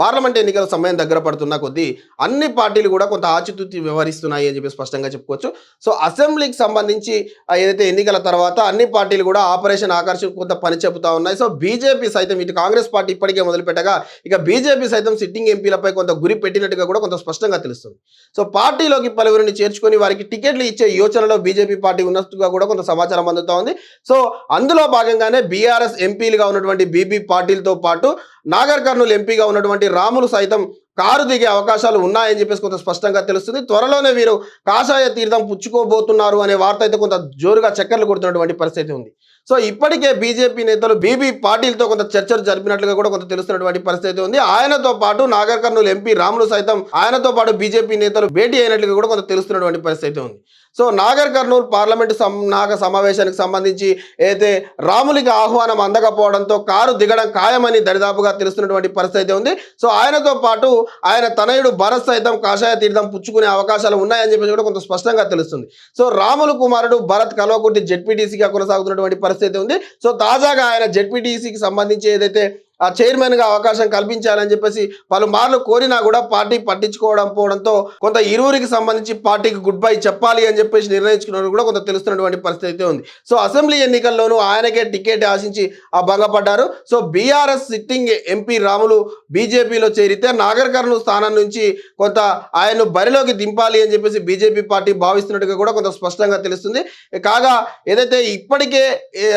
Parliament ఎన్నికల సమయం దగ్గర పడుతున్న కొద్దీ అన్ని పార్టీలు కూడా కొంత ఆచితూచి వ్యవహరిస్తున్నాయి అని చెప్పి స్పష్టంగా చెప్పుకోవచ్చు. సో అసెంబ్లీకి సంబంధించి ఏదైతే ఎన్నికల తర్వాత అన్ని పార్టీలు కూడా ఆపరేషన్ ఆకర్షణ కొంత పని చెబుతా ఉన్నాయి. సో బీజేపీ సైతం ఇటు కాంగ్రెస్ పార్టీ ఇప్పటికే మొదలుపెట్టగా ఇక బీజేపీ సైతం సిట్టింగ్ ఎంపీలపై కొంత గురి పెట్టినట్టుగా కూడా కొంత స్పష్టంగా తెలుస్తుంది. సో పార్టీలోకి పలువురిని చేర్చుకొని వారికి టికెట్లు ఇచ్చే యోచనలో బీజేపీ పార్టీ ఉన్నట్టుగా కూడా కొంత సమాచారం అందుతా ఉంది. సో అందులో భాగంగానే బీఆర్ఎస్ ఎంపీలుగా ఉన్నటువంటి బీబీ పాటిల్తో పాటు నాగర్ కర్నూలు ఎంపీగా ఉన్నటువంటి రాములు సైతం కారు దిగే అవకాశాలు ఉన్నాయని చెప్పేసి కొంత స్పష్టంగా తెలుస్తుంది. త్వరలోనే వీరు కాషాయ తీర్థం పుచ్చుకోబోతున్నారు అనే వార్త అయితే కొంత జోరుగా చక్కర్లు కొడుతున్నటువంటి పరిస్థితి ఉంది. సో ఇప్పటికే బీజేపీ నేతలు బీబీ పాటిల్తో కొంత చర్చలు జరిపినట్లుగా కూడా కొంత తెలుస్తున్నటువంటి పరిస్థితి ఉంది. ఆయనతో పాటు నాగర్ కర్నూలు ఎంపీ రాములు సైతం ఆయనతో పాటు బీజేపీ నేతలు భేటీ అయినట్లుగా కూడా కొంత తెలుస్తున్నటువంటి పరిస్థితి ఉంది. సో నాగర్ కర్నూలు పార్లమెంటు నాగ సమావేశానికి సంబంధించి అయితే రాములకి ఆహ్వానం అందకపోవడంతో కారు దిగడం ఖాయమని దరిదాపుగా తెలుస్తున్నటువంటి పరిస్థితి ఉంది. సో ఆయనతో పాటు ఆయన తనయుడు భరత్ సైతం కాషాయ తీర్థం పుచ్చుకునే అవకాశాలు ఉన్నాయని చెప్పేసి కూడా కొంత స్పష్టంగా తెలుస్తుంది. సో రాములు కుమారుడు భరత్ కల్వకుర్తి జెడ్పీటీసీగా కొనసాగుతున్నటువంటి పరిస్థితి ఉంది. సో తాజాగా ఆయన జెడ్పీటీసీకి సంబంధించి ఏదైతే ఆ చైర్మన్గా అవకాశం కల్పించాలని చెప్పేసి పలుమార్లు కోరినా కూడా పార్టీ పట్టించుకోవడం పోవడంతో కొంత ఇరువురికి సంబంధించి పార్టీకి గుడ్ బై చెప్పాలి అని చెప్పేసి నిర్ణయించుకున్నట్టు కూడా కొంత తెలుస్తున్నటువంటి పరిస్థితి అయితే ఉంది. సో అసెంబ్లీ ఎన్నికల్లోనూ ఆయనకే టికెట్ ఆశించి ఆ భంగపడ్డారు. So BRS sitting MP Ramulu బీజేపీలో చేరితే నాగర్ కర్నూలు స్థానం నుంచి కొంత ఆయన్ను బరిలోకి దింపాలి అని చెప్పేసి బీజేపీ పార్టీ భావిస్తున్నట్టుగా కూడా కొంత స్పష్టంగా తెలుస్తుంది. కాగా ఏదైతే ఇప్పటికే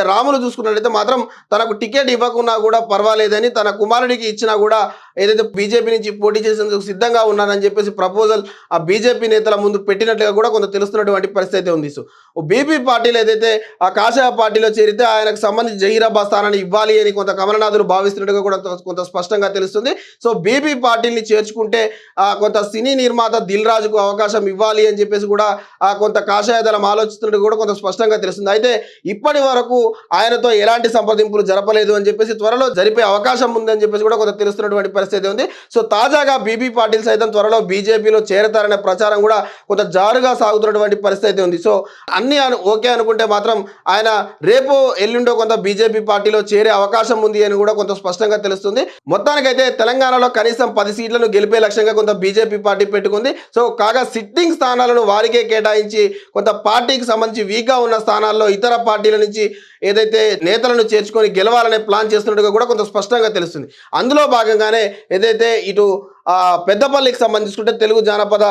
రాములు చూసుకున్నట్లయితే మాత్రం తనకు టికెట్ ఇవ్వకున్నా కూడా పర్వాలేదు లేదని తన కుమారుడికి ఇచ్చినా కూడా ఏదైతే బీజేపీ నుంచి పోటీ చేసేందుకు సిద్ధంగా ఉన్నారని చెప్పేసి ప్రపోజల్ ఆ బీజేపీ నేతల ముందు పెట్టినట్లుగా కూడా కొంత తెలుస్తున్నటువంటి పరిస్థితి ఉంది. సో బీపీ పార్టీలో ఏదైతే ఆ కాషాయ పార్టీలో చేరితే ఆయనకు సంబంధించి జహీరాబాద్ స్థానాన్ని ఇవ్వాలి అని కొంత కమలనాథులు భావిస్తున్నట్టుగా కూడా కొంత- కొంత స్పష్టంగా తెలుస్తుంది. సో బీపీ పార్టీని చేర్చుకుంటే ఆ, కొంత సినీ నిర్మాత దిల్ రాజుకు అవకాశం ఇవ్వాలి అని చెప్పేసి కూడా ఆ, కొంత కాషాయ దళం ఆలోచిస్తున్నట్టు కూడా కొంత స్పష్టంగా తెలుస్తుంది. అయితే ఇప్పటి వరకు ఆయనతో ఎలాంటి సంప్రదింపులు జరపలేదు అని చెప్పేసి త్వరలో జరిపే అవకాశం ఉందని చెప్పేసి కూడా కొంత తెలుస్తున్నటువంటి పరిస్థితి ఉంది. సో తాజాగా బీబీ పాటిల్ సైతం త్వరలో బీజేపీలో చేరతారనే ప్రచారం కూడా కొంత జారుగా సాగుతున్నటువంటి పరిస్థితి ఉంది. సో అన్ని ఓకే అనుకుంటే మాత్రం ఆయన రేపు ఎల్లుండో కొంత బీజేపీ పార్టీలో చేరే అవకాశం ఉంది అని కూడా కొంత స్పష్టంగా తెలుస్తుంది. మొత్తానికైతే తెలంగాణలో కనీసం పది సీట్లను గెలిపే లక్ష్యంగా కొంత బీజేపీ పార్టీ పెట్టుకుంది. సో కాగా సిట్టింగ్ స్థానాలను వారికే కేటాయించి కొంత పార్టీకి సంబంధించి వీక్గా ఉన్న స్థానాల్లో ఇతర పార్టీల నుంచి ఏదైతే నేతలను చేర్చుకొని గెలవాలనే ప్లాన్ చేస్తున్నట్టుగా కూడా కొంత స్పష్టంగా తెలుస్తుంది. అందులో భాగంగానే ఏదైతే ఇటు పెద్దపల్లికి సంబంధించుకుంటే తెలుగు జానపద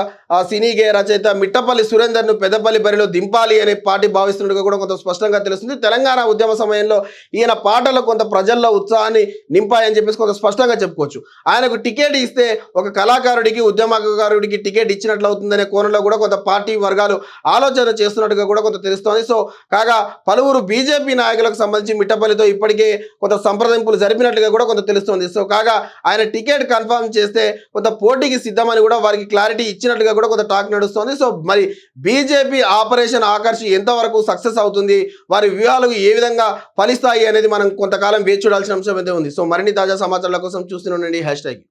సినీ గేయ రచయిత మిట్టపల్లి సురేందర్ను పెద్దపల్లి బరిలో దింపాలి అనే పార్టీ భావిస్తున్నట్టుగా కూడా కొంత స్పష్టంగా తెలుస్తుంది. తెలంగాణ ఉద్యమ సమయంలో ఈయన పాటలు కొంత ప్రజల్లో ఉత్సాహాన్ని నింపాయని చెప్పేసి కొంత స్పష్టంగా చెప్పుకోవచ్చు. ఆయనకు టికెట్ ఇస్తే ఒక కళాకారుడికి ఉద్యమకారుడికి టికెట్ ఇచ్చినట్లు అవుతుందనే కోణంలో కూడా కొంత పార్టీ వర్గాలు ఆలోచన చేస్తున్నట్టుగా కూడా కొంత తెలుస్తోంది. సో కాగా పలువురు బీజేపీ నాయకులకు సంబంధించి మిట్టపల్లితో ఇప్పటికే కొంత సంప్రదింపులు జరిపినట్లుగా కూడా కొంత తెలుస్తోంది. సో కాగా ఆయన టికెట్ కన్ఫర్మ్ చేస్తే కొంత పోటీకి సిద్ధమని కూడా వారికి క్లారిటీ ఇచ్చినట్లుగా కూడా కొంత టాక్ నడుస్తోంది. సో మరి బీజేపీ ఆపరేషన్ ఆకర్షి ఎంతవరకు సక్సెస్ అవుతుంది? వారి వ్యూహాలు ఏ విధంగా ఫలిస్తాయి అనేది మనం కొంతకాలం వేచి చూడాల్సిన అంశం అయితే ఉంది. సో మరిన్ని తాజా సమాచారాల కోసం చూస్తూనే ఉండండి. Hash tag.